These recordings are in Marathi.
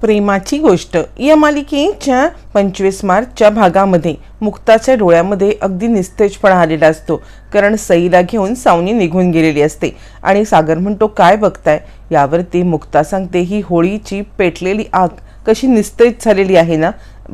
प्रेमाची गोष्ट. या मालिकेच्या पंचवीस मार्चच्या भागामध्ये मुक्ताच्या डोळ्यामध्ये अगदी निस्तेजपणा आलेला असतो. कारण सईला घेऊन सावनी निघून गेलेली असते. आणि सागर म्हणतो काय बघताय? यावरती मुक्ता सांगते ही होळीची पेटलेली आग कशी निस्तेज झालेली आहे ना?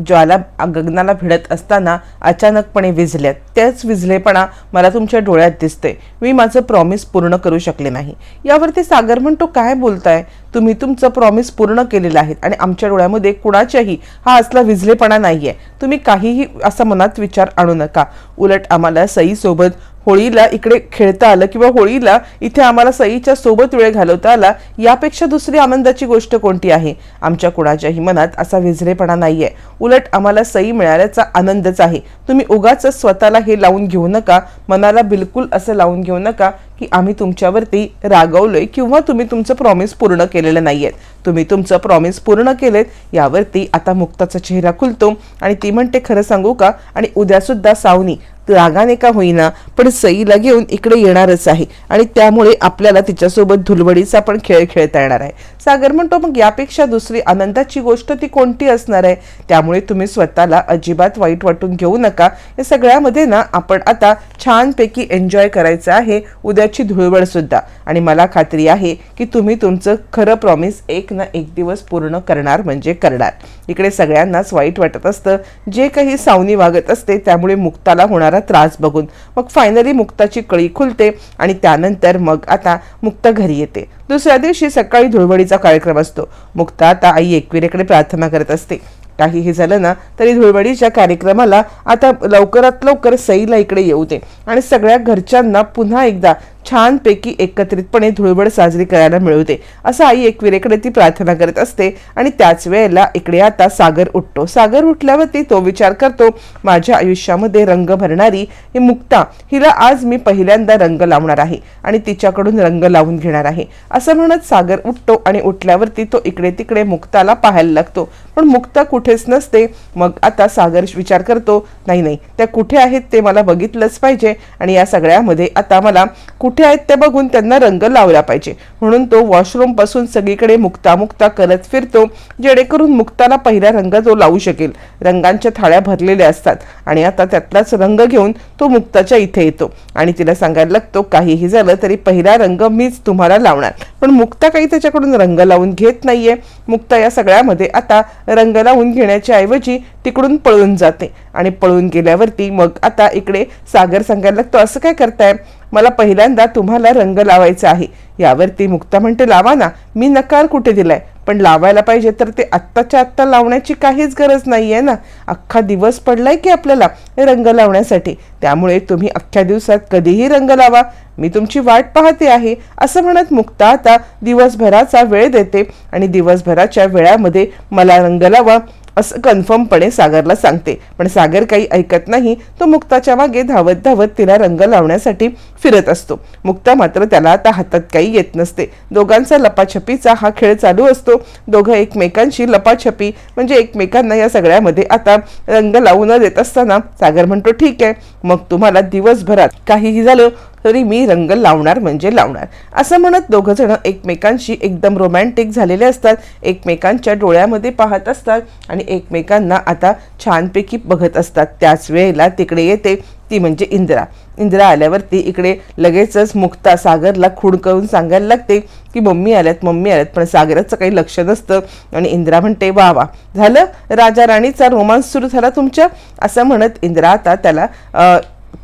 ज्वाला गगनाला भिडत असताना अचानकपणे विझल्यात त्याच विझलेपणा मला तुमच्या डोळ्यात दिसते मी माझं प्रॉमिस पूर्ण करू शकले नाही. यावरती सागर म्हणतो काय बोलताय? तुम्ही तुमचं प्रॉमिस पूर्ण केलेलं आहे आणि आमच्या डोळ्यामध्ये कुणाच्याही हा असला विझलेपणा आहे तुम्ही काहीही असा मनात विचार आणू नका. उलट आम्हाला सईसोबत होळीला इकडे खेळता आलं किंवा होळीला इथे आम्हाला सईच्या सोबत वेळ घालवता आला यापेक्षा दुसरी आनंदाची गोष्ट कोणती आहे? आमच्या कुणाच्याही मनात असा विझरेपणा नाहीये. उलट आम्हाला सई मिळाल्याचा आनंदच आहे. तुम्ही उगाच स्वतःला हे लावून घेऊ नका मनाला बिलकुल असं लावून घेऊ नका की आम्ही तुमच्यावरती रागवलोय किंवा तुम्ही तुमचं प्रॉमिस पूर्ण केलेलं नाहीये तुम्ही तुमचं प्रॉमिस पूर्ण केलेत यावरती आता मुक्ताचा चेहरा खुलतो आणि ती म्हणते खरं सांगू का? आणि उद्यासुद्धा सावनी रागाने का होईना पण सईला घेऊन इकडे येणारच आहे आणि त्यामुळे आपल्याला तिच्यासोबत धुलवडीचा पण खेळ खेळता येणार आहे. सागर म्हणतो मग यापेक्षा दुसरी आनंदाची गोष्ट ती कोणती असणार आहे? त्यामुळे तुम्ही स्वतःला अजिबात वाईट वाटून घेऊ नका. या सगळ्यामध्ये ना आपण आता छानपैकी एन्जॉय करायचं आहे उद्याची धुळवडसुद्धा आणि मला खात्री आहे की तुम्ही तुमचं खरं प्रॉमिस एक ना एक दिवस पूर्ण करणार म्हणजे करणार. इकडे सगळ्यांनाच वाईट वाटत असतं. जे काही सावनी वागत असते त्यामुळे मुक्ताला होणारा त्रास बघून. मग फायनली मुक्ताची कळी खुलते आणि त्यानंतर मग आता मुक्ता घरी येते. दुसऱ्या दिवशी सकाळी धुळवडीचा कार्यक्रम असतो. मुक्ता आता आई एकविरेकडे प्रार्थना करत असते. काहीही झालं ना तरी धुळवडीच्या कार्यक्रमाला आता लवकरात लवकर सईला इकडे येऊ दे. आणि सगळ्या घरच्यांना पुन्हा एकदा छानपैकी एकत्रितपणे धुळवड साजरी करायला मिळू दे असं आई एकविरेकडे ती प्रार्थना करत असते आणि त्याच वेळेला इकडे आता सागर उठतो. सागर उठल्यावरती तो विचार करतो माझ्या आयुष्यामध्ये रंग भरणारी ही मुक्ता हिला आज मी पहिल्यांदा रंग लावणार आहे आणि तिच्याकडून रंग लावून घेणार आहे. असं म्हणत सागर उठतो आणि उठल्यावरती तो इकडे तिकडे मुक्ताला पाहायला लागतो. पण मुक्ता कुठेच नसते. मग आता सागर विचार करतो नाही नाही त्या कुठे आहेत ते मला बघितलंच पाहिजे आणि या सगळ्यामध्ये आता मला कुठे कुठे आहेत ते बघून त्यांना रंग लावला पाहिजे. म्हणून तो वॉशरूमपासून सगळीकडे मुक्ता मुक्ता करत फिरतो जेणेकरून मुक्ताला पहिला रंग तो लावू शकेल. रंगांच्या थाळ्या भरलेल्या असतात आणि आता त्यातलाच रंग घेऊन तो मुक्ताच्या इथे येतो. आणि तिला सांगायला लागतो काहीही झालं तरी पहिला रंग मीच तुम्हाला लावणार. पण मुक्ता काही त्याच्याकडून रंग लावून घेत नाहीये. मुक्ता या सगळ्यामध्ये आता रंग लावून घेण्याच्या ऐवजी तिकडून पळून जाते. आणि पळून गेल्यावरती मग आता इकडे सागर सांगायला लागतो असं काय करताय? मला पहिल्यांदा तुम्हाला रंग लावायचा आहे. यावरती मुक्ता म्हणते लावा ना. मी नकार कुठे दिलाय? पण लावायला पाहिजे तर ते आत्ताच्या आत्ता लावण्याची काहीच गरज नाही आहे ना. अख्खा दिवस पडलाय की आपल्याला रंग लावण्यासाठी. त्यामुळे तुम्ही अख्ख्या दिवसात कधीही रंग लावा. मी तुमची वाट पाहते आहे. असं म्हणत मुक्ता आता दिवसभराचा वेळ देते आणि दिवसभराच्या वेळामध्ये मला रंग लावा. असं कन्फर्मपणे सागरला सांगते. पण सागर काही ऐकत नाही तो मुक्ताच्या मागे धावत धावत तिला रंग लावण्यासाठी फिरत असतो. मुक्ता मात्र त्याला आता हातात काही येत नसते. दोघांचा लपाछपीचा हा खेळ चालू असतो. दोघं एकमेकांशी लपाछपी म्हणजे एकमेकांना या सगळ्यामध्ये आता रंग लावू न देत असताना सागर म्हणतो ठीक आहे मग तुम्हाला दिवसभरात काहीही झालं तरी मी रंग लावणार म्हणजे लावणार. असं म्हणत दोघंजणं एकमेकांशी एकदम रोमॅन्टिक झालेले असतात. एकमेकांच्या डोळ्यामध्ये पाहत असतात आणि एकमेकांना आता छानपैकी बघत असतात. त्याच वेळेला तिकडे येते ती म्हणजे इंदिरा. इंदिरा आल्यावरती इकडे लगेचच मुक्ता सागरला खूण करून सांगायला लागते की मम्मी आल्यात मम्मी आल्यात पण सागराचं काही लक्ष नसतं. आणि इंदिरा म्हणते वा वा. झालं? राजा राणीचा रोमांस सुरू झाला तुमच्या? असं म्हणत इंदिरा आता त्याला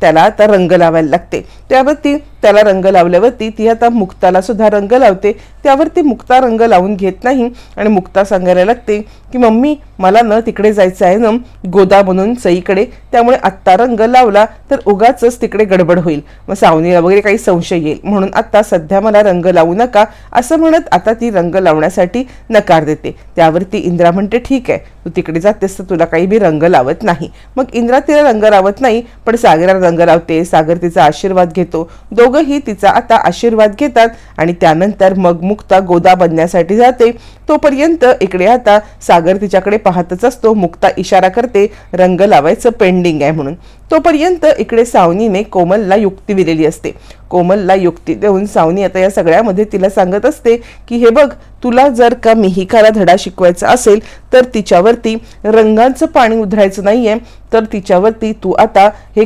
त्याला आता रंग लावायला लागते. त्यावरती त्याला रंग लावल्यावरती ती आता मुक्ताला सुद्धा रंग लावते. त्यावरती मुक्ता रंग लावून घेत नाही. आणि मुक्ता सांगायला लागते की मम्मी मला न तिकडे जायचं आहे ना गोदा म्हणून सईकडे. त्यामुळे आत्ता रंग लावला तर उगाच तिकडे गडबड होईल. मग सावनीला वगैरे काही संशय येईल. म्हणून आत्ता सध्या मला रंग लावू नका असं म्हणत आता ती रंग लावण्यासाठी नकार देते. त्यावरती इंद्रा म्हणते ठीक आहे तू तिकडे जातेस तर तुला काही मी रंग लावत नाही. मग इंद्रा तिला रंग लावत नाही पण सागराला रंग लावते. सागर तिचा आशीर्वाद घेतो. दोघंही तिचा आता आशीर्वाद घेतात. आणि त्यानंतर मग मुक्ता गोदा बनण्यासाठी जाते. तोपर्यंत इकडे आता सागर तिच्याकडे पाहतच असतो. मुक्ता इशारा करते रंग लावायचं पेंडिंग आहे म्हणून. तोपर्यंत इकडे सावनीने कोमलला युक्ती दिलेली असते. कोमलला युक्ती देऊन सावनी आता या सगळ्यामध्ये तिला सांगत असते की हे बघ तुला जर का मिहिकाला धडा शिकवायचा असेल तर तिच्यावरती रंगांचं पाणी उधळायचं नाहीये. तर तिच्यावरती तू आता हे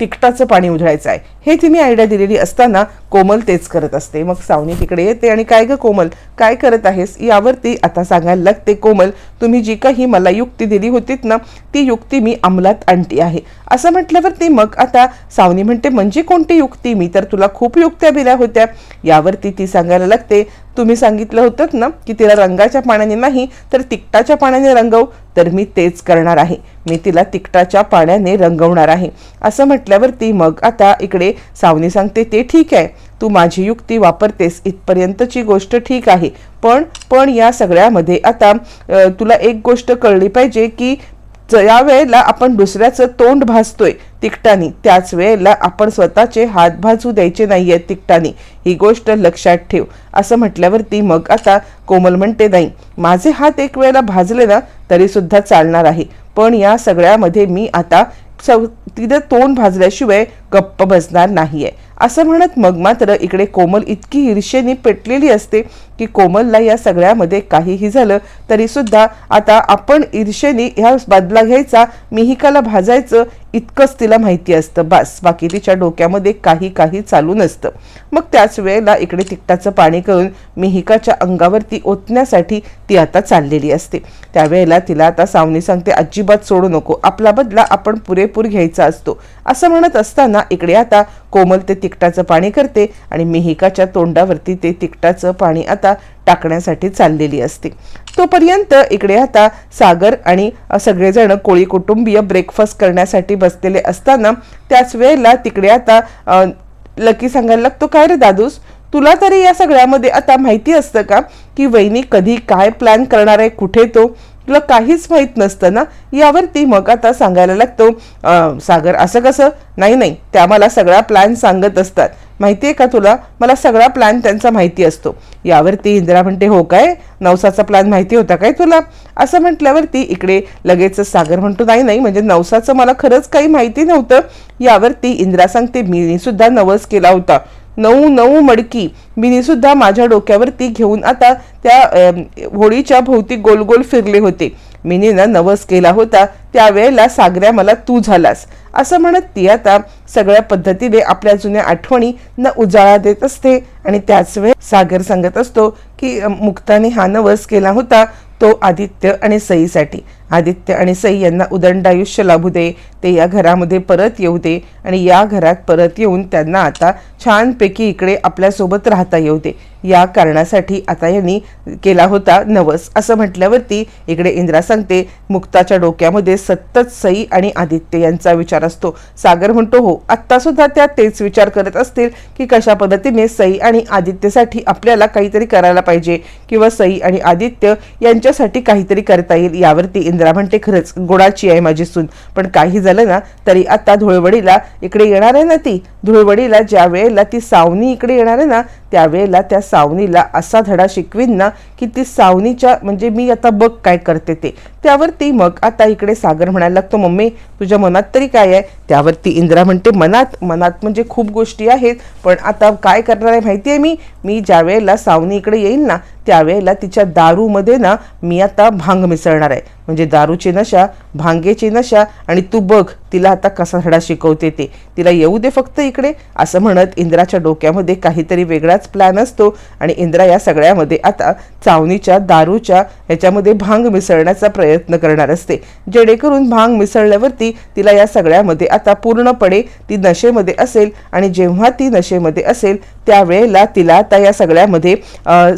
तिखटाचं पाणी उधळायचं आहे. हे तिने आयडिया दिलेली असताना कोमल तेच करत असते. मग सावनी तिकडे येते आणि काय ग कोमल काय करत आहेस? यावरती आता सांगायला लागते कोमल तुम्ही जी काही मला युक्ती दिली होतीत ना ती युक्ती मी अंमलात आणली आहे. असं म्हटल्यावरती मग आता सावनी म्हणते म्हणजे कोणती युक्ती? मी तर तुला खूप युक्त्या दिल्या होत्या. यावरती ती सांगायला लागते तुम्ही सांगितलं होतं ना की तिला रंगाच्या पाण्याने नाही तर तिखटाच्या पाण्याने रंगव. तर मी तेच करणार आहे. मी तिला तिखटाच्या पाण्याने रंगवणार आहे. असं म्हटल्यावरती मग आता इकडे सावनी सांगते ते ठीक आहे. तू माझी युक्ती वापरतेस. इथपर्यंतची गोष्ट ठीक आहे. पण पण या सगळ्यामध्ये आता तुला एक गोष्ट कळली पाहिजे की ज्या वेळेला आपण दुसऱ्याचं तोंड भासतोय तिकटानी. त्याच वेळेला आपण स्वतःचे हात भाजू द्यायचे नाही आहेत तिकटानी. ही गोष्ट लक्षात ठेव. असं म्हटल्यावरती मग आता कोमल म्हणते नाही माझे हात एक वेळेला भाजले ना तरीसुद्धा चालणार आहे. पण या सगळ्यामध्ये मी आता सव तिथं तोंड भाजल्याशिवाय गप्प बसणार नाही आहे असं म्हणत मग मात्र इकडे कोमल इतकी ईर्षेने पेटलेली असते की कोमलला या सगळ्यामध्ये काहीही झालं तरी सुद्धा आता आपण ईर्षेने ह्या बदला घ्यायचा मिहिकाला भाजायचं इतकंच तिला माहिती असतं. बस बाकी तिच्या डोक्यामध्ये काही काही चालू नसतं. मग त्याच वेळेला इकडे तिकटाचं पाणी करून मिहिकाच्या अंगावरती ओतण्यासाठी ती आता चाललेली असते. त्यावेळेला तिला आता सावनी सांगते अजिबात सोडू नको. आपला बदला आपण पुरेपूर घ्यायचा असतो. असं म्हणत असताना इकडे आता कोमल ते तिकटाचं पाणी करते आणि मिहिकाच्या तोंडावरती ते तिकटाचं पाणी आता टाकण्यासाठी चाललेली असते. तोपर्यंत इकडे आता सागर आणि सगळेजण कोळी कुटुंबीय ब्रेकफास्ट करण्यासाठी बसलेले असताना त्याच वेळेला तिकडे आता लकी सांगायला लागतो काय रे दादूस? तुला तरी या सगळ्यामध्ये आता माहिती असतं का की वहिनी कधी काय प्लॅन करणार आहे? कुठे तो? तुला काहीच माहीत नसतं ना यावरती मग आता सांगायला लागतो सागर असं कसं? नाही नाही त्या मला सगळा प्लॅन सांगत असतात. माहिती आहे का तुला? मला सगळा प्लॅन त्यांचा माहिती असतो. यावरती इंदिरा म्हणते हो काय? नवसाचा प्लॅन माहिती होता काय तुला? असं म्हटल्यावरती इकडे लगेच सागर म्हणतो नाही नाही म्हणजे नवसाचं मला खरंच काही माहिती नव्हतं. यावरती इंदिरा सांगते मी सुद्धा नवस केला होता. नऊ नऊ मडकी. मिनी सुद्धा माझ्या डोक्यावरती घेऊन आता त्या होळीच्या भोवती गोल गोल फिरले होते. मिनीनं नवस केला होता. त्यावेळेला सागऱ्या मला तू झालास. असं म्हणत ती आता सगळ्या पद्धतीने आपल्या जुन्या आठवणी न उजाळा देत असते. आणि त्याच वेळ सागर सांगत असतो की मुक्ताने हा नवस केला होता तो आदित्य आणि सईसाठी. आदित्य आणि सई यांना उदंड आयुष्य लाभू दे. ते या घरामध्ये परत येऊ दे आणि या घरात परत येऊन त्यांना आता छानपैकी इकडे आपल्यासोबत राहता येऊ दे. या कारणासाठी आता यांनी केला होता नवस. असं म्हटल्यावरती इकडे इंद्रा सांगते मुक्ताच्या डोक्यामध्ये सतत सई आणि आदित्य यांचा विचार असतो. सागर म्हणतो हो आत्तासुद्धा त्या तेच विचार करत असतील की कशा पद्धतीने सई आणि आदित्यसाठी आपल्याला काहीतरी करायला पाहिजे किंवा सई आणि आदित्य यांच्यासाठी काहीतरी करता येईल यावरती इंद्रा म्हणते खरंच गोडाची आहे माझी सून. पण काही झालं ना तरी आता धुळवडीला इकडे येणार आहे ना ती. धुळवडीला ज्या वेळेला ती सावनी इकडे येणार आहे ना त्यावेळेला त्या सावनीला असा धडा शिकवीन ना की ती सावनीच्या म्हणजे मी आता बघ काय करते ते. त्यावरती मग आता इकडे सागर म्हणायला लागतो मम्मी तुझ्या मनात तरी काय आहे? त्यावरती इंद्रा म्हणते मनात मनात म्हणजे खूप गोष्टी आहेत पण आता काय करणार आहे माहिती आहे मी? मी ज्या वेळेला सावनी इकडे येईल ना त्यावेळेला तिच्या दारूमध्ये ना मी आता भांग मिसळणार आहे. म्हणजे दारूची नशा भांगेची नशा आणि तू बघ तिला आता कसा धडा शिकवते ते. तिला येऊ दे फक्त इकडे असं म्हणत इंद्राच्या डोक्यामध्ये काहीतरी वेगळाच प्लॅन असतो आणि इंद्रा या सगळ्यामध्ये आता चावणीच्या दारूच्या ह्याच्यामध्ये भांग मिसळण्याचा प्रयत्न करणार असते. जेणेकरून भांग मिसळल्यावरती तिला या सगळ्यामध्ये आता पूर्णपणे ती नशेमध्ये असेल आणि जेव्हा ती नशेमध्ये असेल त्यावेळेला तिला आता या सगळ्यामध्ये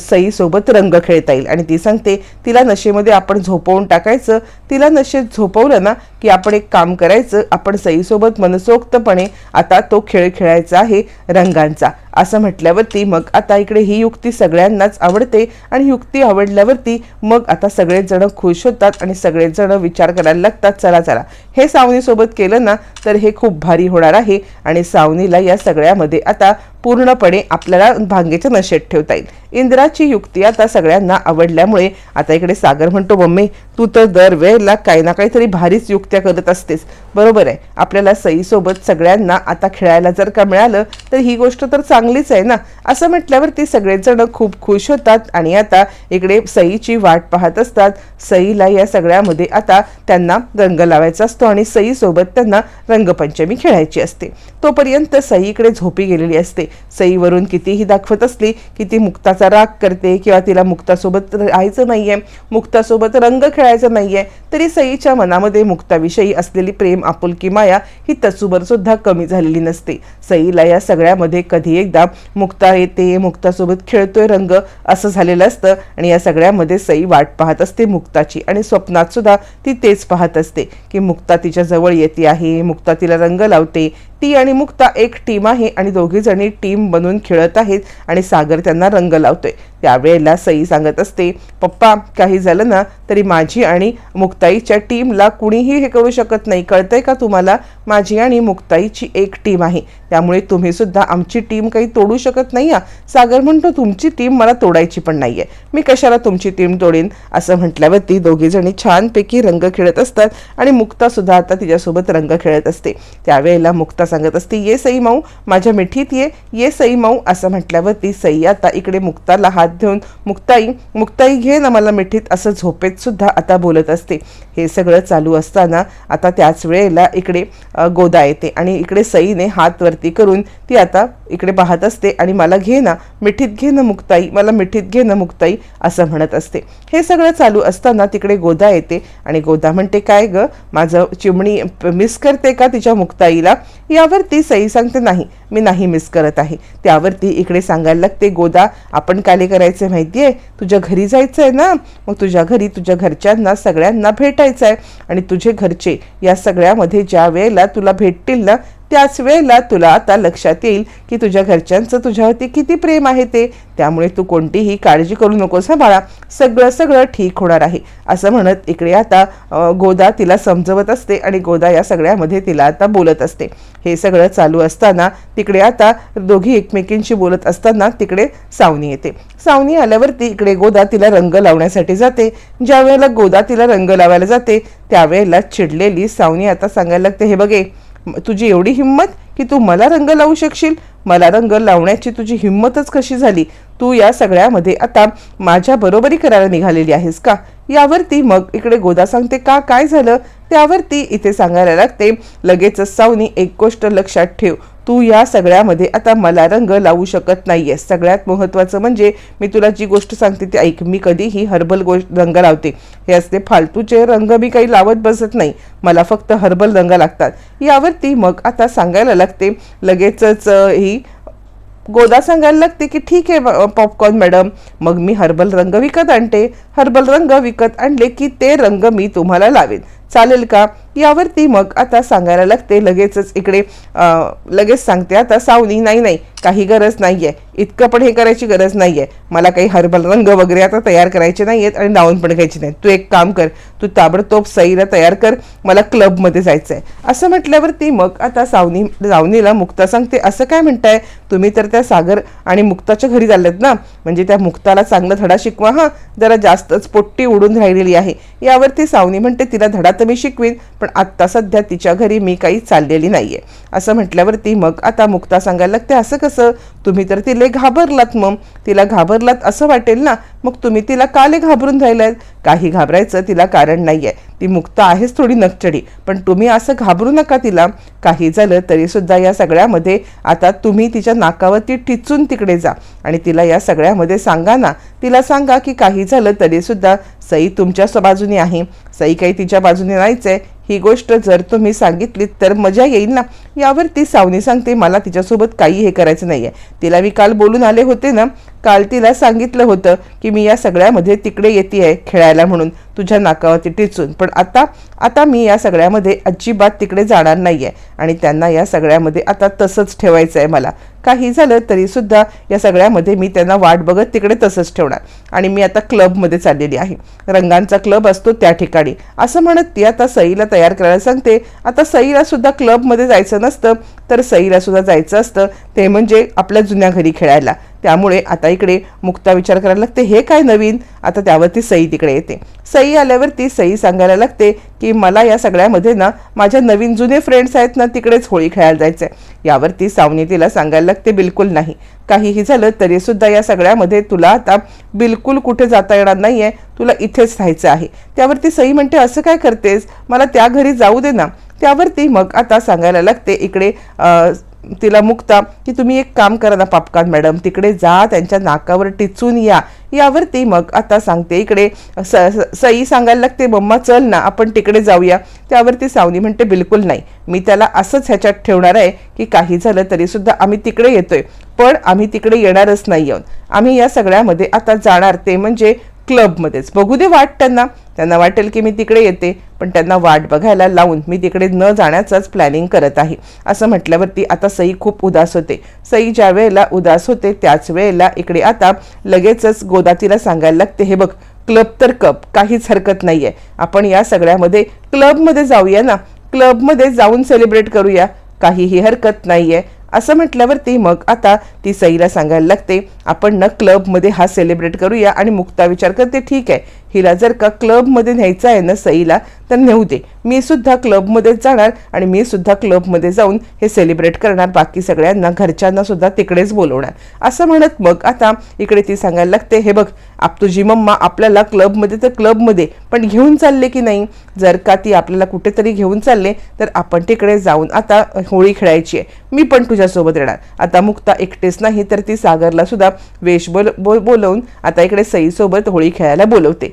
सईसोबत रंग खेळता येईल. आणि ती सांगते तिला नशेमध्ये आपण झोपवून टाकायचं. तिला नशेत झोपवलं ना की आपण एक काम करायचं. आपण सईसोबत मनसोक्तपणे आता तो खेळ खेळायचा आहे रंगांचा. असं म्हटल्यावरती मग आता इकडे ही युक्ती सगळ्यांनाच आवडते आणि युक्ती आवडल्यावरती मग आता सगळेच जण खुश होतात आणि सगळेच जण विचार करायला लागतात चला चला हे सावनीसोबत केलं ना तर हे खूप भारी होणार आहे. आणि सावनीला या सगळ्यामध्ये आता पूर्णपणे आपल्याला भांगेच्या नशेत ठेवता येईल. इंद्राची युक्ती आता सगळ्यांना आवडल्यामुळे आता इकडे सागर म्हणतो मम्मी तू तर दरवेळेला काही ना काहीतरी भारीच युक्त्या करत असतेस. बरोबर आहे. आपल्याला सईसोबत सगळ्यांना आता खेळायला जर का मिळालं तर ही गोष्ट तर चांगलीच आहे ना? असं म्हटल्यावरती सगळेच जण खूप खुश होतात आणि आता इकडे सईची वाट पाहत असतात. सईला या सगळ्यामध्ये आता त्यांना रंग लावायचा असतो आणि सईसोबत त्यांना रंगपंचमी खेळायची असते. तोपर्यंत सई इकडे झोपी गेलेली असते. सईवरून कितीही दाखवत असली की ती मुक्ताचा राग करते किंवा तिला मुक्तासोबत राहायचं नाहीये. मुक्तासोबत रंग खेळायचा नाहीये. तरी सईच्या मनामध्ये मुक्ताविषयी असलेली प्रेम आपुलकी माया ही तसूबर सुद्धा कमी झालेली नसते. सईला या सगळ्यामध्ये कधी एकदा मुक्ता येते मुक्तासोबत खेळतोय रंग असं झालेलं असतं. आणि या सगळ्यामध्ये सई वाट पाहत असते मुक्ताची. आणि स्वप्नात सुद्धा ती तेच पाहत असते की मुक्ता तिच्या जवळ येते आहे मुक्ता तिला रंग लावते. ती आणि मुक्ता एक टीम आहे आणि दोघीजणी टीम बनून खेळत आहेत आणि सागर त्यांना रंग लावतोय. त्यावेळेला सई सांगत असते पप्पा काही झालं ना तरी माझी आणि मुक्ताईच्या टीमला कुणीही हे करू शकत नाही. कळतंय का तुम्हाला? माझी आणि मुक्ताईची एक टीम आहे. त्यामुळे तुम्ही सुद्धा आमची टीम काही तोडू शकत नाही आ सागर म्हणतो तुमची टीम मला तोडायची पण नाही आहे मी कशाला तुमची टीम तोडीन? असं म्हटल्यावरती दोघीजणी छानपैकी रंग खेळत असतात आणि मुक्तासुद्धा आता तिच्यासोबत रंग खेळत असते. त्यावेळेला मुक्ता सांगत असते ये सई माऊ माझ्या मिठीत ये ये सई माऊ असं म्हटल्यावरती सई आता इकडे मुक्ताला हात देऊन मुक्ताई मुक्ताई घे ना मला मिठीत असं झोपेत सुद्धा आता बोलत असते. हे सगळं चालू असताना आता त्याच वेळेला इकडे गोदा येते आणि इकडे सईने हात वरती करून ती आता इकडे पाहत असते आणि मला घे ना मिठीत घे ना मुक्ताई मला मिठीत घे ना मुक्ताई असं म्हणत असते. हे सगळं चालू असताना तिकडे गोदा येते आणि गोदा म्हणते काय ग माझं चिमणी मिस करते का तिच्या मुक्ताईला? यावरती सई सांगते नाही मी नाही मिस करत आहे. त्यावरती इकडे सांगायला लागते गोदा आपण काले करायचे आहे तुझ्या घरी जायचं आहे ना? मग तुझ्या घरी तुझ्या घरच्यांना सगळ्यांना भेटायचं आहे आणि तुझे घरचे या सगळ्यामध्ये ज्या वेळेला तुला भेटतील ना त्याच वेळेला तुला आता लक्षात येईल की तुझ्या घरच्यांचं तुझ्यावरती किती प्रेम आहे ते. त्यामुळे तू कोणतीही काळजी करू नकोस हा बाळा. सगळं सगळं ठीक होणार आहे. असं म्हणत इकडे आता गोदा तिला समजवत असते आणि गोदा या सगळ्यामध्ये तिला आता बोलत असते. हे सगळं चालू असताना तिकडे आता दोघी एकमेकींशी बोलत असताना तिकडे सावनी येते. सावनी आल्यावरती इकडे गोदा तिला रंग लावण्यासाठी जाते. ज्या वेळेला गोदा तिला रंग लावायला जाते त्यावेळेला चिडलेली सावनी आता सांगायला लागते हे बघे तुझी एवढी हिंमत की तू मला रंग लावू शकशील? मला रंग लावण्याची तुझी हिंमतच कशी झाली? तू या सगळ्यामध्ये आता माझ्या बरोबरी करायला निघालेली आहेस का? यावरती मग इकडे गोदा सांगते का? काय झालं? त्यावरती इथे सांगायला लागते. लगेचच सावनी एक गोष्ट लक्षात ठेव. तू या सगळ्यामध्ये आता मला रंग लावू शकत नाही आहेस सगळ्यात महत्त्वाचं म्हणजे मी तुला जी गोष्ट सांगते ती ऐक. मी कधीही हर्बल गोष्ट रंग लावते. हे असते फालतूचे रंग मी काही लावत बसत नाही. मला फक्त हर्बल रंग लागतात. यावरती मग आता सांगायला लागते लगेचच ही गोदा सांगायला लागते की ठीक आहे पॉपकॉर्न मॅडम मग मी हर्बल रंग विकत आणते. हर्बल रंग विकत आणले की ते रंग मी तुम्हाला लावेन. चालेल का? यावरती मग आता सांगायला लागते लगेचच इकडे लगेच सांगते. आता सावनी नाही नाही काही गरज नाही आहे इतकं पण हे करायची गरज नाही आहे मला काही हर्बल रंग वगैरे आता तयार करायचे नाही आहेत आणि लावून पण घ्यायचे नाही तू एक काम कर तू ताबडतोब सईला तयार कर मला क्लबमध्ये जायचं आहे असं म्हटल्यावरती मग आता सावनी सावनीला मुक्ता सांगते असं काय म्हणताय? तुम्ही तर त्या सागर आणि मुक्ताच्या घरी चाललेत ना? म्हणजे त्या मुक्ताला चांगला धडा शिकवा हां? जरा जास्तच पोट्टी उडून राहिलेली आहे. यावरती सावनी म्हणते तिला धडा तर मी शिकवीन पण आत्ता सध्या तिच्या घरी मी काही चाललेली नाही आहे असं म्हटल्यावरती मग आता मुक्ता सांगायला लागते असं कसं? तुम्ही तर तिले घाबरलात मग. तिला घाबरलात असं वाटेल ना. मग तुम्ही तिला काले घाबरून राहिलात काही घाबरायचं तिला कारण नाहीये. ती मुक्ता आहेच थोडी नकचडी. पण तुम्ही असं घाबरू नका तिला. काही झालं तरीसुद्धा या सगळ्यामध्ये आता तुम्ही तिच्या नाकावरती टिचून तिकडे जा. आणि तिला या सगळ्यामध्ये सांगा ना. तिला सांगा की काही झालं तरीसुद्धा सई तुमच्या बाजूने आहे. सई काही तिच्या बाजूने नाहीच आहे ही गोष्ट जर तुम्ही सांगितली तर मजा येईल ना. यावर ती सावनी सांगते मला तिच्यासोबत काही हे करायचं नाहीये. तिला मी काल बोलून आले होते ना. काल तिला सांगितलं होतं की मी या सगळ्यामध्ये तिकडे येते आहे खेळायला म्हणून. तुझ्या नाकावरती टिचून. पण आता आता मी या सगळ्यामध्ये अजिबात तिकडे जाणार नाही आहे आणि त्यांना या सगळ्यामध्ये आता तसंच ठेवायचं आहे मला. काही झालं तरीसुद्धा या सगळ्यामध्ये मी त्यांना वाट बघत तिकडे तसंच ठेवणार. आणि मी आता क्लबमध्ये चाललेली आहे. रंगांचा क्लब असतो त्या ठिकाणी. असं म्हणत ती आता सईला तयार करायला सांगते. आता सईलासुद्धा क्लबमध्ये जायचं नसतं. तर सईलासुद्धा जायचं असतं. ते म्हणजे आपल्या जुन्या घरी खेळायला. त्यामुळे आता इकडे मुक्ता विचार करायला लागते हे काय नवीन? आता त्यावरती सई तिकडे येते. सई आल्यावरती सई सांगायला लागते की मला या सगळ्यामध्ये ना माझ्या नवीन जुने फ्रेंड्स आहेत ना तिकडेच होळी खेळायला जायचं आहे यावरती सावनी तिला सांगायला लागते बिलकुल नाही. काहीही झालं तरीसुद्धा या सगळ्यामध्ये तुला आता बिलकुल कुठे जाता येणार नाही आहे तुला इथेच राहायचं आहे. त्यावरती सई म्हणते असं काय करतेस? मला त्या घरी जाऊ दे ना. त्यावरती मग आता सांगायला लागते इकडे तिला मुक्ता की तुम्ही एक काम करा ना पापकान मॅडम तिकडे जा त्यांच्या नाकावर टिचून या. यावरती मग आता सांगते इकडे स सई सांगायला लागते मम्मा चल ना आपण तिकडे जाऊया. त्यावरती सावनी म्हणते बिलकुल नाही. मी त्याला असंच ह्याच्यात ठेवणार आहे की काही झालं तरीसुद्धा आम्ही तिकडे येतोय. पण आम्ही तिकडे येणारच नाही आहोत. आम्ही या सगळ्यामध्ये आता जाणार. ते म्हणजे क्लबमध्येच. बघू दे वाट त्यांना. त्यांना वाटेल की मी तिकडे येते पण त्यांना वाट बघायला लावून मी तिकडे न जाण्याचंच प्लॅनिंग करत आहे. असं म्हटल्यावरती आता सई खूप उदास होते. सई ज्या वेळेला उदास होते त्याच वेळेला इकडे आता लगेचच गोदातीला सांगायला लागते हे बघ क्लब तर कप काहीच हरकत नाही आहे आपण या सगळ्यामध्ये क्लबमध्ये जाऊया ना. क्लबमध्ये जाऊन सेलिब्रेट करूया. काहीही हरकत नाही आहे असं म्हटल्यावरती मग आता ती सईला सांगायला लागते आपण ना क्लबमध्ये हा सेलिब्रेट करूया. आणि मुक्ता विचार करते ठीक आहे हिला जर का क्लबमध्ये न्यायचं आहे ना सईला तर नेऊ दे. मी सुद्धा क्लबमध्येच जाणार आणि मी सुद्धा क्लबमध्ये जाऊन हे सेलिब्रेट करणार बाकी सगळ्यांना घरच्यांना सुद्धा तिकडेच बोलवणार. असं म्हणत मग आता इकडे ती सांगायला लागते हे बघ आप तुझी मम्मा आपल्याला क्लबमध्ये तर क्लबमध्ये पण घेऊन चालले की नाही? जर का ती आपल्याला कुठेतरी घेऊन चालले तर आपण तिकडे जाऊन आता होळी खेळायची आहे. मी पण तुझ्यासोबत येणार आता मुक्ता एकटेच नाही तर ती सागरला सुद्धा वेश बोल बोल बोलवून आता इकडे सईसोबत होळी खेळायला बोलवते.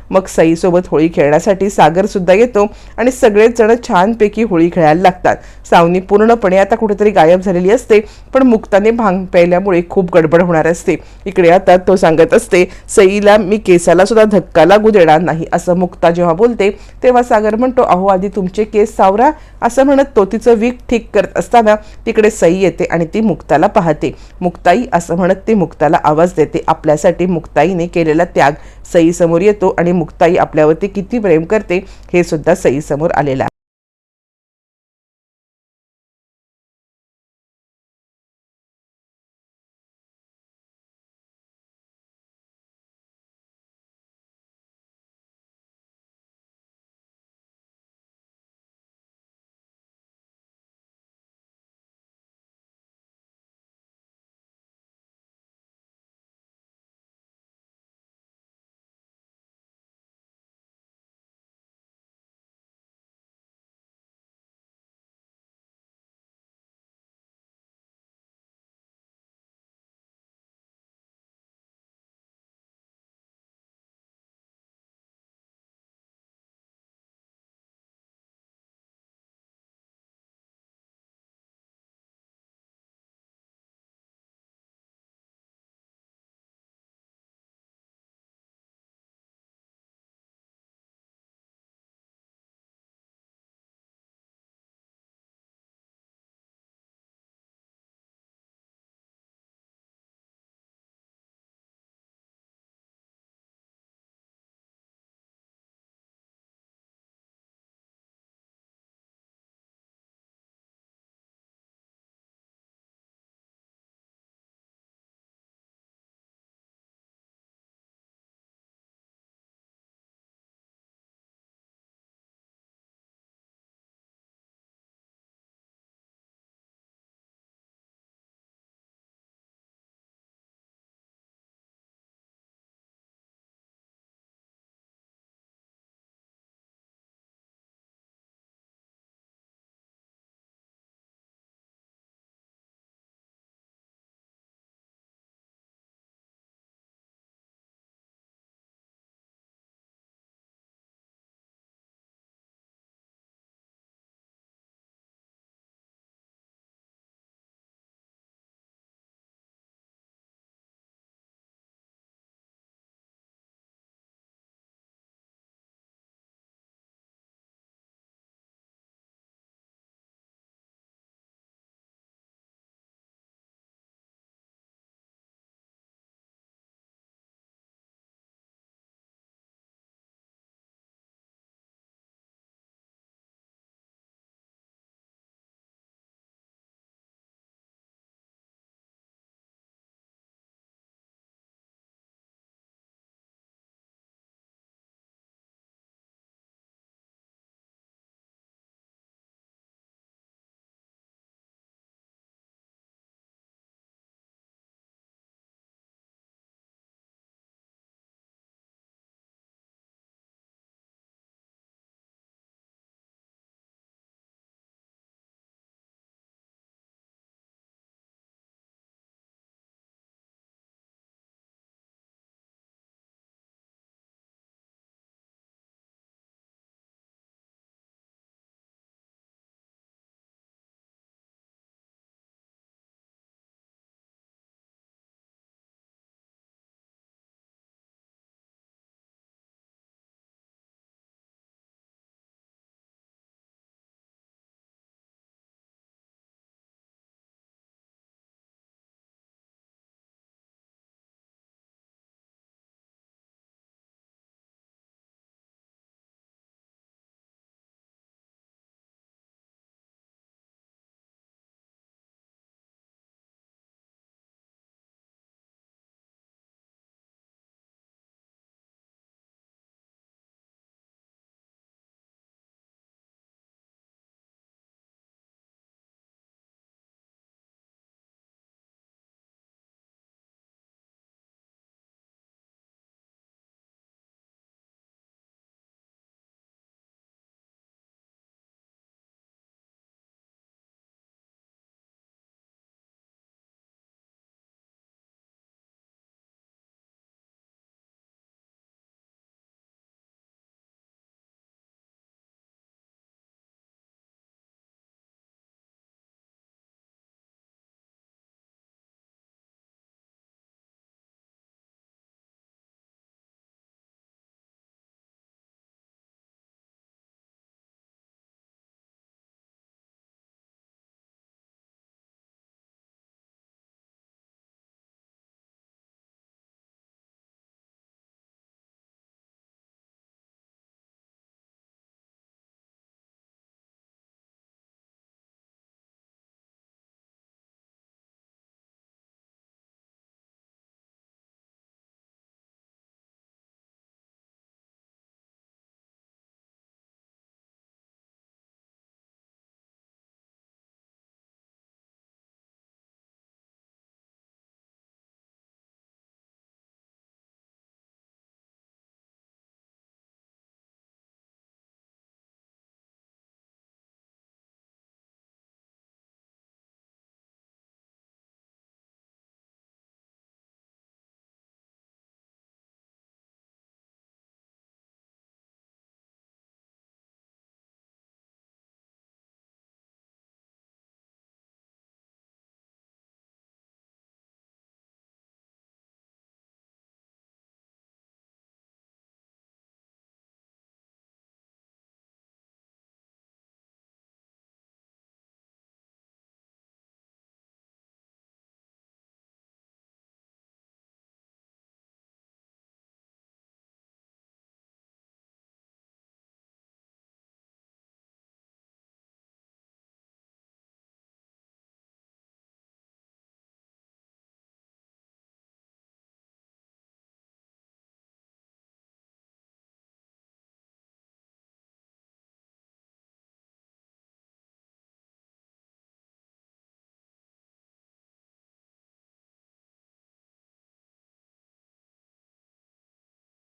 मग सईसोबत होळी खेळण्यासाठी सागरसुद्धा येतो आणि सगळेच जण छानपैकी होळी खेळायला लागतात. सावनी पूर्णपणे आता कुठेतरी गायब झालेली असते पण मुक्ताने भांग प्यायल्यामुळे खूप गडबड होणार असते. इकडे आता तो सांगत असते सईला मी केसाला सुद्धा धक्का लागू देणार नाही असं मुक्ता जेव्हा बोलते तेव्हा सागर म्हणतो अहो आधी तुमचे केस सावरा असं म्हणत तो तिचं वीक ठीक करत असताना तिकडे सई येते आणि ती मुक्ताला पाहते. मुक्ताई असं म्हणत ती मुक्ताला आवाज देते. आपल्यासाठी मुक्ताईने केलेला त्याग सई समोर येतो आणि मुक्ताई आपल्यावरती किती प्रेम करते हे सुद्धा सईसमोर आलेलं आहे.